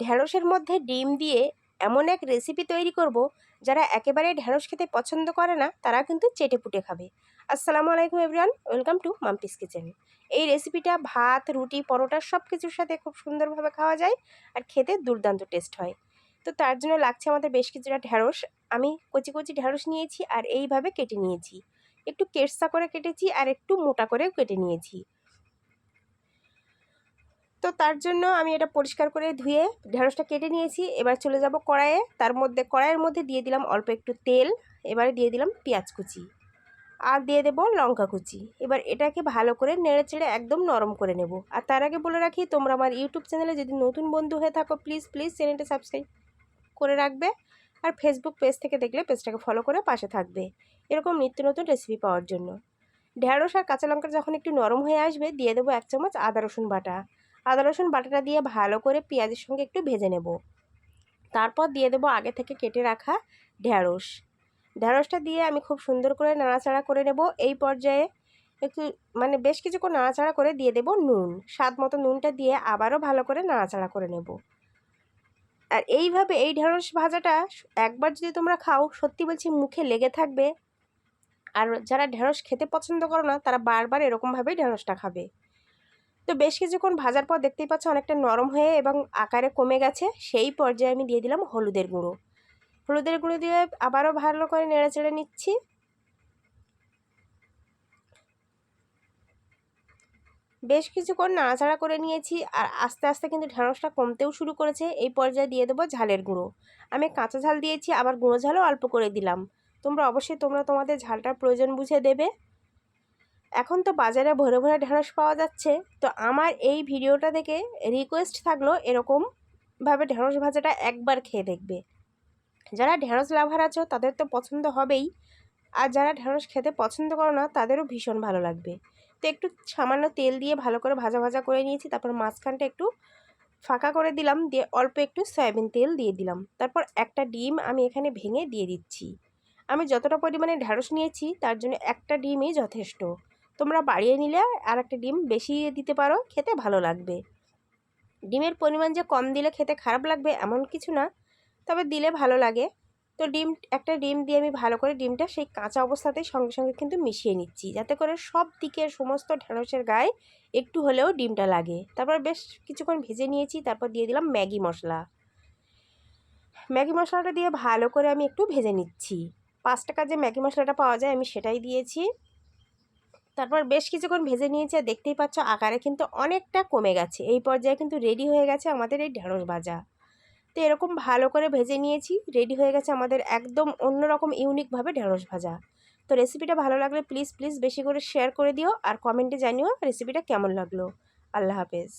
ঢ্যাঁড়সের মধ্যে ডিম দিয়ে এমন এক রেসিপি তৈরি করব যারা একেবারে ঢ্যাঁড়স খেতে পছন্দ করে না, তারা কিন্তু চেটে পুটে খাবে। আসসালামু আলাইকুম everyone welcome to Mampi's kitchen এই রেসিপিটা ভাত, রুটি, পরোটা সব কিছুর সাথে খুব সুন্দরভাবে খাওয়া যায় আর খেতে দুর্দান্ত টেস্ট হয়। তো তার জন্য লাগছে আমাদের বেশ কিছুটা ঢ্যাঁড়স আমি কচি কচি ঢ্যাঁড়স নিয়েছি আর এইভাবে কেটে নিয়েছি। একটু কেটসা করে কেটেছি আর একটু মোটা করেও কেটে নিয়েছি। তো তার জন্য আমি এটা পরিষ্কার করে ধুয়ে ঢেঁড়সটা কেটে নিয়েছি। এবার চলে যাব কড়াইয়ে। তার মধ্যে, কড়াইয়ের মধ্যে দিয়ে দিলাম অল্প একটু তেল। এবারে দিয়ে দিলাম পেঁয়াজ কুচি। আর দিয়ে দেবো লঙ্কা কুচি। এবার এটাকে ভালো করে নেড়ে চেড়ে একদম নরম করে নেব। আর তার আগে বলে রাখি, তোমরা আমার ইউটিউব চ্যানেলে যদি নতুন বন্ধু হয়ে থাকো প্লিজ প্লিজ চ্যানেলটা সাবস্ক্রাইব করে রাখবে। আর ফেসবুক পেজ থেকে দেখলে পেজটাকে ফলো করে পাশে থাকবে। এরকম নিত্য নতুন রেসিপি পাওয়ার জন্য। ঢেঁড়স আর কাঁচা লঙ্কা যখন একটু নরম হয়ে আসবে, দিয়ে দেবো এক চামচ আদা রসুন বাটা। আদা, রসুন বাটাটা দিয়ে ভালো করে পেঁয়াজের সঙ্গে একটু ভেজে নেব। তারপর দিয়ে দেবো আগে থেকে কেটে রাখা ঢ্যাঁড়স ঢ্যাঁড়সটা দিয়ে আমি খুব সুন্দর করে নাড়াচাড়া করে নেব। এই পর্যায়ে একটু মানে বেশ কিছুক্ষণ নাড়াচাড়া করে দিয়ে দেব নুন। স্বাদ মতো নুনটা দিয়ে আবারও ভালো করে নাড়াচাড়া করে নেব। আর এইভাবে এই ঢেঁড়স ভাজাটা একবার যদি তোমরা খাও, সত্যি বলছি মুখে লেগে থাকবে। আর যারা ঢেঁড়স খেতে পছন্দ করো না, তারা বারবার এরকমভাবেই ঢেঁড়সটা খাবে। তো বেশ কিছুক্ষণ ভাজার পর দেখতেই পাচ্ছ অনেকটা নরম হয়ে এবং আকারে কমে গেছে। সেই পর্যায়ে আমি দিয়ে দিলাম হলুদের গুঁড়ো। হলুদের গুঁড়ো দিয়ে আবারও ভালো করে নেড়ে চেড়ে নিচ্ছি। বেশ কিছুক্ষণ নাড়াচাড়া করে নিয়েছি আর আস্তে আস্তে কিন্তু ঢেঁড়সটা কমতেও শুরু করেছে। এই পর্যায়ে দিয়ে দেবো ঝালের গুঁড়ো। আমি কাঁচা ঝাল দিয়েছি, আবার গুঁড়ো ঝালও অল্প করে দিলাম। তোমরা অবশ্যই তোমরা তোমাদের ঝালটার প্রয়োজন বুঝে দেবে। এখন তো বাজারে ভরে ভরে ঢেঁড়স পাওয়া যাচ্ছে, তো আমার এই ভিডিওটা দেখে রিকোয়েস্ট থাকল এরকমভাবে ঢেঁড়স ভাজাটা একবার খেয়ে দেখবে। যারা ঢেঁড়স লাভার আছো, তাদের তো পছন্দ হবেই, আর যারা ঢেঁড়স খেতে পছন্দ করো না, তাদেরও ভীষণ ভালো লাগবে। তো একটু সামান্য তেল দিয়ে ভালো করে ভাজা ভাজা করে নিয়েছি, তারপর মাঝখানটা একটু ফাঁকা করে দিলাম, দিয়ে অল্প একটু সয়াবিন তেল দিয়ে দিলাম। তারপর একটা ডিম আমি এখানে ভেঙে দিয়ে দিচ্ছি। আমি যতটা পরিমাণে ঢেঁড়স নিয়েছি, তার জন্য একটা ডিমই যথেষ্ট। তোমরা বাড়িয়ে নিলে আর একটা ডিম বেশি দিতে পারো, খেতে ভালো লাগবে। ডিমের পরিমাণ যে কম দিলে খেতে খারাপ লাগবে এমন কিছু না, তবে দিলে ভালো লাগে। তো ডিম, একটা ডিম দিয়ে আমি ভালো করে ডিমটা সেই কাঁচা অবস্থাতেই সঙ্গে সঙ্গে কিন্তু মিশিয়ে নিচ্ছি, যাতে করে সব দিকে সমস্ত ঢেঁড়সের গায়ে একটু হলেও ডিমটা লাগে। তারপর বেশ কিছুক্ষণ ভেজে নিয়েছি, তারপর দিয়ে দিলাম ম্যাগি মশলা। ম্যাগি মশলাটা দিয়ে ভালো করে আমি একটু ভেজে নিচ্ছি। পাঁচ টাকার যে ম্যাগি মশলাটা পাওয়া যায়, আমি সেটাই দিয়েছি। তারপর বেশ কিছুক্ষণ ভেজে নিয়েছি আর দেখতেই পাচ্ছ আকারে কিন্তু অনেকটা কমে গেছে। এই পর্যায়ে কিন্তু রেডি হয়ে গেছে আমাদের এই ঢেঁড়স ভাজা। তো এরকম ভালো করে ভেজে নিয়েছি রেডি হয়ে গেছে আমাদের একদম অন্যরকম ইউনিকভাবে ঢেঁড়স ভাজা। তো রেসিপিটা ভালো লাগলে প্লিজ প্লিজ বেশি করে শেয়ার করে দিও আর কমেন্টে জানিও রেসিপিটা কেমন লাগল। আল্লাহ হাফেজ।